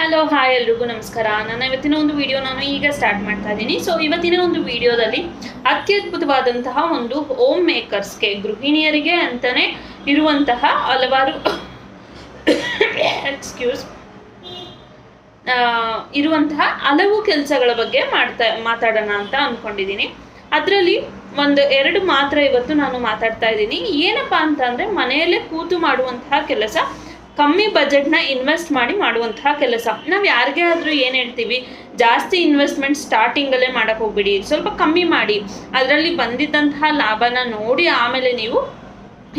Hello hi ಎಲ್ರಿಗೂ ನಮಸ್ಕಾರ. ನಾನು ಇವತ್ತಿನ ಒಂದು ವಿಡಿಯೋ ನಾನು ಈಗ ಸ್ಟಾರ್ಟ್ ಮಾಡ್ತಾ ಇದ್ದೀನಿ. ಸೊ ಇವತ್ತಿನ ಒಂದು ವಿಡಿಯೋದಲ್ಲಿ ಅತ್ಯದ್ಭುತವಾದಂತಹ ಒಂದು ಹೋಮ್ ಮೇಕರ್ಸ್ಗೆ ಗೃಹಿಣಿಯರಿಗೆ ಅಂತಲೇ ಇರುವಂತಹ ಹಲವಾರು ಎಕ್ಸ್ಕ್ಯೂಸ್ ಇರುವಂತಹ ಹಲವು ಕೆಲಸಗಳ ಬಗ್ಗೆ ಮಾಡ್ತಾ, ಮಾತಾಡೋಣ ಅಂತ ಅಂದ್ಕೊಂಡಿದ್ದೀನಿ ಅದರಲ್ಲಿ ಒಂದು ಎರಡು ಮಾತ್ರ ಇವತ್ತು ನಾನು ಮಾತಾಡ್ತಾ ಇದ್ದೀನಿ. ಏನಪ್ಪಾ ಅಂತ ಅಂದ್ರೆ ಮನೆಯಲ್ಲೇ ಕೂತು ಮಾಡುವಂತಹ ಕೆಲಸ ಕಮ್ಮಿ ಬಜೆಟ್ನ ಇನ್ವೆಸ್ಟ್ ಮಾಡಿ ಮಾಡುವಂತಹ ಕೆಲಸ. ನಾವು ಯಾರಿಗೆ ಆದರೂ ಏನು ಹೇಳ್ತೀವಿ, ಜಾಸ್ತಿ ಇನ್ವೆಸ್ಟ್ಮೆಂಟ್ ಸ್ಟಾರ್ಟಿಂಗಲ್ಲೇ ಮಾಡೋಕೆ ಹೋಗ್ಬಿಡಿ. ಸ್ವಲ್ಪ ಕಮ್ಮಿ ಮಾಡಿ. ಅದರಲ್ಲಿ ಬಂದಿದ್ದಂತಹ ಲಾಭನ ನೋಡಿ ಆಮೇಲೆ ನೀವು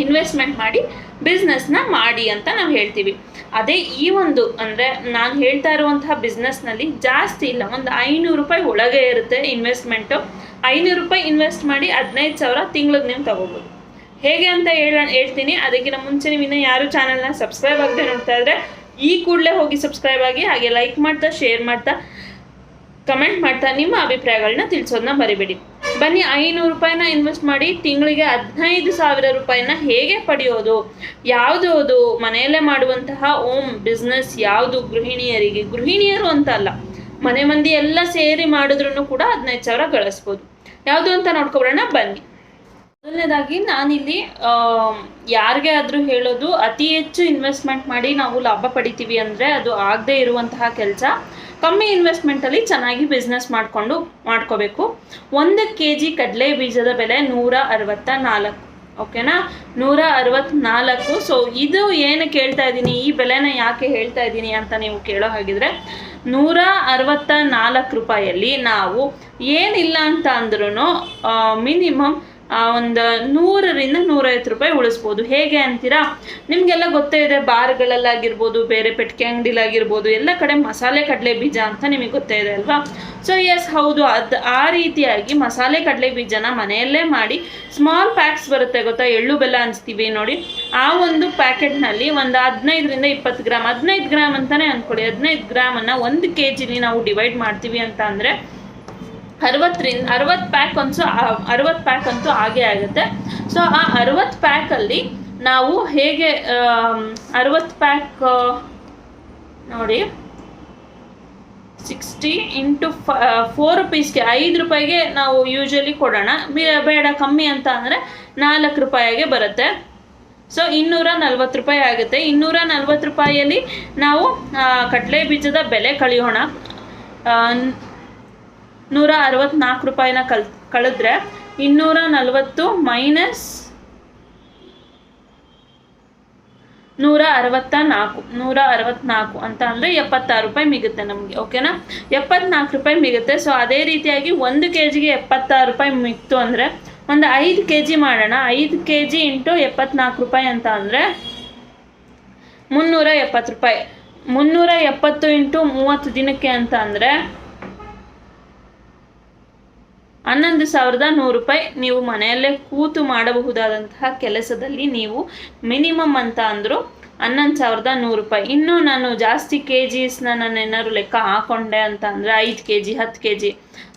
ಇನ್ವೆಸ್ಟ್ಮೆಂಟ್ ಮಾಡಿ ಬಿಸ್ನೆಸ್ನ ಮಾಡಿ ಅಂತ ನಾವು ಹೇಳ್ತೀವಿ. ಅದೇ ಈ ಒಂದು ಅಂದರೆ ನಾನು ಹೇಳ್ತಾ ಇರುವಂತಹ ಬಿಸ್ನೆಸ್ನಲ್ಲಿ ಜಾಸ್ತಿ ಇಲ್ಲ, ಒಂದು ಐನೂರು ರೂಪಾಯಿ ಒಳಗೆ ಇರುತ್ತೆ ಇನ್ವೆಸ್ಟ್ಮೆಂಟು ಐನೂರು ರೂಪಾಯಿ ಇನ್ವೆಸ್ಟ್ ಮಾಡಿ ಹದಿನೈದು ಸಾವಿರ ತಿಂಗ್ಳಿಗೆ ನೀವು ತಗೋಬೋದು. ಹೇಗೆ ಅಂತ ಹೇಳ, ಹೇಳ್ತೀನಿ. ಅದಕ್ಕಿಂತ ಮುಂಚೆ ನೀವು ಇನ್ನೂ ಯಾರು ಚಾನಲ್ನ ಸಬ್ಸ್ಕ್ರೈಬ್ ಆಗದೆ ನೋಡ್ತಾ ಇದ್ರೆ, ಈ ಕೂಡಲೇ ಹೋಗಿ ಸಬ್ಸ್ಕ್ರೈಬ್ ಆಗಿ, ಹಾಗೆ ಲೈಕ್ ಮಾಡ್ತಾ ಶೇರ್ ಮಾಡ್ತಾ ಕಮೆಂಟ್ ಮಾಡ್ತಾ ನಿಮ್ಮ ಅಭಿಪ್ರಾಯಗಳನ್ನ ತಿಳಿಸೋದನ್ನ ಮರಿಬೇಡಿ. ಬನ್ನಿ, ಐನೂರು ರೂಪಾಯಿನ ಇನ್ವೆಸ್ಟ್ ಮಾಡಿ ತಿಂಗಳಿಗೆ ಹದಿನೈದು ಸಾವಿರ ರೂಪಾಯಿನ ಹೇಗೆ ಪಡೆಯೋದು? ಯಾವುದು ಅದು ಮನೆಯಲ್ಲೇ ಮಾಡುವಂತಹ ಓಮ್ ಬಿಸ್ನೆಸ್ ಯಾವುದು ಗೃಹಿಣಿಯರಿಗೆ? ಗೃಹಿಣಿಯರು ಅಂತ ಅಲ್ಲ, ಮನೆ ಮಂದಿ ಎಲ್ಲ ಸೇರಿ ಮಾಡಿದ್ರು ಕೂಡ ಹದಿನೈದು ಸಾವಿರ ಗಳಿಸ್ಬೋದು. ಯಾವುದು ಅಂತ ನೋಡ್ಕೊಬರೋಣ, ಬನ್ನಿ. ಮೊದಲನೇದಾಗಿ ನಾನಿಲ್ಲಿ ಯಾರಿಗೆ ಆದರೂ ಹೇಳೋದು ಅತಿ ಹೆಚ್ಚು ಇನ್ವೆಸ್ಟ್ಮೆಂಟ್ ಮಾಡಿ ನಾವು ಲಾಭ ಪಡಿತೀವಿ ಅಂದರೆ ಅದು ಆಗದೆ ಇರುವಂತಹ ಕೆಲಸ. ಕಮ್ಮಿ ಇನ್ವೆಸ್ಟ್ಮೆಂಟಲ್ಲಿ ಚೆನ್ನಾಗಿ ಬಿಸ್ನೆಸ್ ಮಾಡಿಕೊಂಡು ಮಾಡ್ಕೋಬೇಕು. ಒಂದು ಕೆ ಜಿ ಕಡಲೆ ಬೀಜದ ಬೆಲೆ ನೂರ ಅರವತ್ತ ನಾಲ್ಕು ಓಕೆನಾ? ನೂರ ಅರವತ್ನಾಲ್ಕು. ಸೊ ಇದು ಏನು ಕೇಳ್ತಾ ಇದ್ದೀನಿ, ಈ ಬೆಲೆನ ಯಾಕೆ ಹೇಳ್ತಾ ಇದ್ದೀನಿ ಅಂತ ನೀವು ಕೇಳೋ ಹಾಗಿದ್ರೆ, ನೂರ ಅರವತ್ತ ನಾಲ್ಕು ರೂಪಾಯಲ್ಲಿ ನಾವು ಏನಿಲ್ಲ ಅಂತ ಅಂದ್ರೂ ಮಿನಿಮಮ್ ಒಂದು ನೂರರಿಂದ ನೂರೈವತ್ತು ರೂಪಾಯಿ ಉಳಿಸ್ಬೋದು. ಹೇಗೆ ಅಂತೀರಾ? ನಿಮಗೆಲ್ಲ ಗೊತ್ತೇ ಇದೆ, ಬಾರ್ಗಳಲ್ಲಾಗಿರ್ಬೋದು, ಬೇರೆ ಪೆಟ್ಟಿಗೆ ಅಂಗಡಿಲಾಗಿರ್ಬೋದು, ಎಲ್ಲ ಕಡೆ ಮಸಾಲೆ ಕಡಲೆ ಬೀಜ ಅಂತ ನಿಮಗೆ ಗೊತ್ತೇ ಇದೆ ಅಲ್ವಾ? ಸೊ ಎಸ್ ಹೌದು. ಅದು ಆ ರೀತಿಯಾಗಿ ಮಸಾಲೆ ಕಡಲೆ ಬೀಜನ ಮನೆಯಲ್ಲೇ ಮಾಡಿ ಸ್ಮಾಲ್ ಪ್ಯಾಕ್ಸ್ ಬರುತ್ತೆ ಗೊತ್ತಾ? ಎಳ್ಳು, ಬೆಲ್ಲ ಅನಿಸ್ತೀವಿ ನೋಡಿ. ಆ ಒಂದು ಪ್ಯಾಕೆಟ್ನಲ್ಲಿ ಒಂದು ಹದಿನೈದರಿಂದ ಇಪ್ಪತ್ತು ಗ್ರಾಮ್, ಹದಿನೈದು ಗ್ರಾಮ್ ಅಂತಲೇ ಅಂದ್ಕೊಳ್ಳಿ ಹದಿನೈದು ಗ್ರಾಮನ್ನು ಒಂದು ಕೆ ಜಿಲಿ ನಾವು ಡಿವೈಡ್ ಮಾಡ್ತೀವಿ ಅಂತ ಅಂದರೆ ಅರವತ್ತರಿಂದ, ಅರವತ್ತು ಪ್ಯಾಕ್ ಅಂತೂ ಅರವತ್ತು ಪ್ಯಾಕ್ ಅಂತೂ ಹಾಗೆ ಆಗುತ್ತೆ. ಸೊ ಆ ಅರವತ್ತು ಪ್ಯಾಕಲ್ಲಿ ನಾವು ಹೇಗೆ ಅರವತ್ತು ಪ್ಯಾಕ್ ನೋಡಿ ಸಿಕ್ಸ್ಟಿ ಇಂಟು ಫೋರ್ ರುಪೀಸ್ಗೆ ಐದು ರೂಪಾಯಿಗೆ ನಾವು ಯೂಶಲಿ ಕೊಡೋಣ. ಬೇಡ, ಕಮ್ಮಿ ಅಂತ ಅಂದರೆ ನಾಲ್ಕು ರೂಪಾಯಿಗೆ ಬರುತ್ತೆ. ಸೊ ಇನ್ನೂರ ನಲ್ವತ್ತು ರೂಪಾಯಿ ಆಗುತ್ತೆ. ಇನ್ನೂರ ನಲ್ವತ್ತು ರೂಪಾಯಿಯಲ್ಲಿ ನಾವು ಕಡಲೆ ಬೀಜದ ಬೆಲೆ ಕಳಿಯೋಣ. ನೂರ ಅರವತ್ನಾಲ್ಕು ರೂಪಾಯಿನ ಕಲ್, ಕಳೆದ್ರೆ ಇನ್ನೂರ ನಲವತ್ತು ಮೈನಸ್ ನೂರ ಅರವತ್ತ ನಾಲ್ಕು ನೂರ ಅರವತ್ನಾಲ್ಕು ಅಂತ ಅಂದರೆ ಎಪ್ಪತ್ತಾರು ರೂಪಾಯಿ ಮಿಗುತ್ತೆ ನಮಗೆ, ಓಕೆನಾ? ಎಪ್ಪತ್ನಾಲ್ಕು ರೂಪಾಯಿ ಮಿಗುತ್ತೆ ಸೊ ಅದೇ ರೀತಿಯಾಗಿ ಒಂದು ಕೆ ಜಿಗೆ ಎಪ್ಪತ್ತಾರು ರೂಪಾಯಿ ಮಿಕ್ತು ಅಂದರೆ ಒಂದು ಐದು ಕೆ ಜಿ ಮಾಡೋಣ, ಐದು ಕೆ ಜಿ ಇಂಟು ಎಪ್ಪತ್ನಾಲ್ಕು ರೂಪಾಯಿ ಅಂತ ಅಂದರೆ ಮುನ್ನೂರ ಎಪ್ಪತ್ತು ರೂಪಾಯಿ. ಮುನ್ನೂರ ಎಪ್ಪತ್ತು ಇಂಟು ಮೂವತ್ತು ದಿನಕ್ಕೆ ಅಂತ ಅಂದರೆ ಹನ್ನೊಂದು ಸಾವಿರದ ನೂರು ರೂಪಾಯಿ ನೀವು ಮನೆಯಲ್ಲೇ ಕೂತು ಮಾಡಬಹುದಾದಂತಹ ಕೆಲಸದಲ್ಲಿ ನೀವು ಮಿನಿಮಮ್ ಅಂತ ಅಂದರು ಹನ್ನೊಂದು ಸಾವಿರದ ನೂರು ರೂಪಾಯಿ. ಇನ್ನೂ ನಾನು ಜಾಸ್ತಿ ಕೆ ಜಿಸ್ನ ನಾನು ಏನಾದ್ರು ಲೆಕ್ಕ ಹಾಕೊಂಡೆ ಅಂತ ಅಂದರೆ ಐದು ಕೆ ಜಿ ಹತ್ತು ಕೆ ಜಿ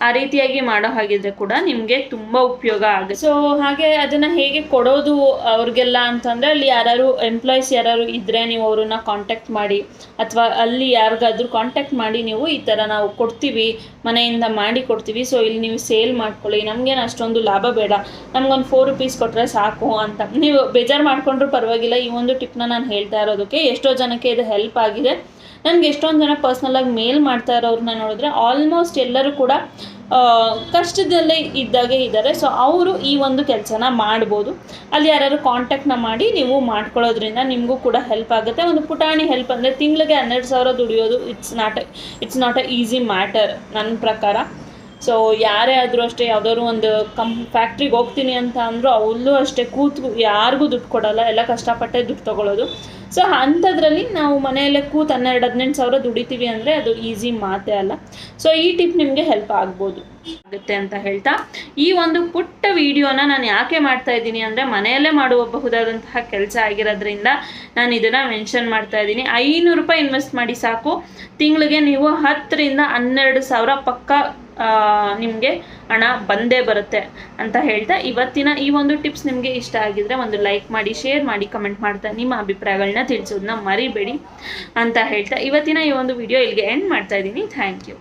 ಆ ರೀತಿಯಾಗಿ ಮಾಡೋ ಹಾಗಿದ್ರೆ ಕೂಡ ನಿಮಗೆ ತುಂಬ ಉಪಯೋಗ ಆಗುತ್ತೆ. ಸೊ ಹಾಗೆ ಅದನ್ನು ಹೇಗೆ ಕೊಡೋದು ಅವ್ರಿಗೆಲ್ಲ ಅಂತಂದರೆ ಅಲ್ಲಿ ಯಾರು ಎಂಪ್ಲಾಯೀಸ್ ಯಾರು ಇದ್ದರೆ ನೀವು ಅವ್ರನ್ನ ಕಾಂಟ್ಯಾಕ್ಟ್ ಮಾಡಿ, ಅಥವಾ ಅಲ್ಲಿ ಯಾರಿಗಾದ್ರೂ ಕಾಂಟ್ಯಾಕ್ಟ್ ಮಾಡಿ ನೀವು ಈ ಥರ ನಾವು ಕೊಡ್ತೀವಿ, ಮನೆಯಿಂದ ಮಾಡಿ ಕೊಡ್ತೀವಿ. ಸೊ ಇಲ್ಲಿ ನೀವು ಸೇಲ್ ಮಾಡ್ಕೊಳ್ಳಿ, ನಮಗೇನು ಅಷ್ಟೊಂದು ಲಾಭ ಬೇಡ. ನಮ್ಗೊಂದು ಫೋರ್ ರುಪೀಸ್ ಕೊಟ್ಟರೆ ಸಾಕು ಅಂತ. ನೀವು ಬೇಜಾರು ಮಾಡ್ಕೊಂಡ್ರು ಪರವಾಗಿಲ್ಲ, ಈ ಒಂದು ಟಿಪ್ನ ನಾನು ಹೇಳ್ತಾ ಇರೋದಕ್ಕೆ ಎಷ್ಟೋ ಜನಕ್ಕೆ ಇದು ಹೆಲ್ಪ್ ಆಗಿದೆ. ನನಗೆ ಎಷ್ಟೊಂದು ಜನ ಪರ್ಸ್ನಲಾಗಿ ಮೇಲ್ ಮಾಡ್ತಾ ಇರೋರನ್ನ ನೋಡಿದ್ರೆ ಆಲ್ಮೋಸ್ಟ್ ಎಲ್ಲರೂ ಕೂಡ ಕಷ್ಟದಲ್ಲೇ ಇದ್ದಾಗೆ ಇದ್ದಾರೆ. ಸೊ ಅವರು ಈ ಒಂದು ಕೆಲಸನ ಮಾಡ್ಬೋದು. ಅಲ್ಲಿ ಯಾರು ಕಾಂಟ್ಯಾಕ್ಟ್ನ ಮಾಡಿ ನೀವು ಮಾಡ್ಕೊಳ್ಳೋದ್ರಿಂದ ನಿಮಗೂ ಕೂಡ ಹೆಲ್ಪ್ ಆಗುತ್ತೆ. ಒಂದು ಪುಟಾಣಿ ಹೆಲ್ಪ್ ಅಂದರೆ ತಿಂಗಳಿಗೆ ಹನ್ನೆರಡು ಸಾವಿರ ದುಡಿಯೋದು it's not it's not a easy matter ನನ್ನ ಪ್ರಕಾರ. ಸೊ ಯಾರೇ ಆದರೂ ಅಷ್ಟೇ ಯಾವ್ದಾದ್ರು ಒಂದು ಕಂ ಫ್ಯಾಕ್ಟ್ರಿಗೆ ಹೋಗ್ತೀನಿ ಅಂತ ಅಂದರೂ ಅವಲ್ಲೂ ಅಷ್ಟೇ ಕೂತು ಯಾರಿಗೂ ದುಡ್ಡು ಕೊಡಲ್ಲ, ಎಲ್ಲ ಕಷ್ಟಪಟ್ಟೆ ದುಡ್ಡು ತೊಗೊಳೋದು. ಸೊ ಅಂಥದ್ರಲ್ಲಿ ನಾವು ಮನೆಯಲ್ಲೇ ಕೂತು ಹನ್ನೆರಡು, ಹದಿನೆಂಟು ಸಾವಿರ ದುಡಿತೀವಿ ಅಂದರೆ ಅದು ಈಸಿ ಮಾತೇ ಅಲ್ಲ. ಸೊ ಈ ಟಿಪ್ ನಿಮಗೆ ಹೆಲ್ಪ್ ಆಗ್ಬೋದು. ಆಗುತ್ತೆ ಅಂತ ಹೇಳ್ತಾ, ಈ ಒಂದು ಪುಟ್ಟ ವಿಡಿಯೋನ ನಾನು ಯಾಕೆ ಮಾಡ್ತಾ ಇದ್ದೀನಿ ಅಂದರೆ ಮನೆಯಲ್ಲೇ ಮಾಡಬಹುದಾದಂತಹ ಕೆಲಸ ಆಗಿರೋದ್ರಿಂದ ನಾನು ಇದನ್ನು ಮೆನ್ಷನ್ ಮಾಡ್ತಾ ಇದ್ದೀನಿ. ಐನೂರು ರೂಪಾಯಿ ಇನ್ವೆಸ್ಟ್ ಮಾಡಿ ಸಾಕು. ತಿಂಗಳಿಗೆ ನೀವು ಹತ್ತರಿಂದ ಹನ್ನೆರಡು ಸಾವಿರ ಪಕ್ಕ ನಿಮಗೆ ಹಣ ಬಂದೇ ಬರುತ್ತೆ ಅಂತ ಹೇಳ್ತಾ ಇವತ್ತಿನ ಈ ಒಂದು ಟಿಪ್ಸ್ ನಿಮಗೆ ಇಷ್ಟ ಆಗಿದ್ರೆ ಒಂದು ಲೈಕ್ ಮಾಡಿ, ಶೇರ್ ಮಾಡಿ, ಕಮೆಂಟ್ ಮಾಡ್ತಾ ನಿಮ್ಮ ಅಭಿಪ್ರಾಯಗಳನ್ನ ತಿಳಿಸೋದನ್ನ ಮರಿಬೇಡಿ ಅಂತ ಹೇಳ್ತಾ ಇವತ್ತಿನ ಈ ಒಂದು ವಿಡಿಯೋ ಇಲ್ಲಿಗೆ ಎಂಡ್ ಮಾಡ್ತಾ ಇದ್ದೀನಿ. Thank you